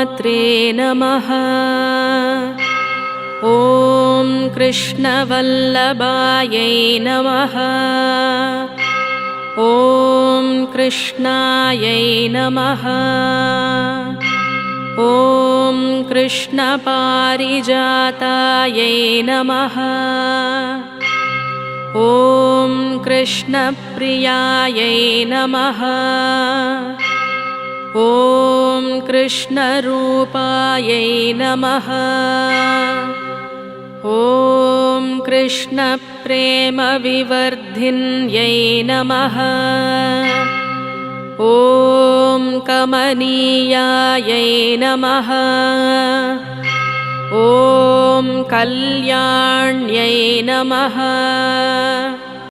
गोमात्रे नमः। ॐ कृष्णवल्लभायै नमः। ॐ कृष्णायै नमः। ॐ कृष्णपारिजातायै नमः। ॐ कृष्णप्रियायै नमः ॐ कृष्णरूपायै नमः। ॐ कृष्णप्रेमविवर्धिन्यै नमः। ॐ कमनीयायै नमः। ॐ कल्याण्यै नमः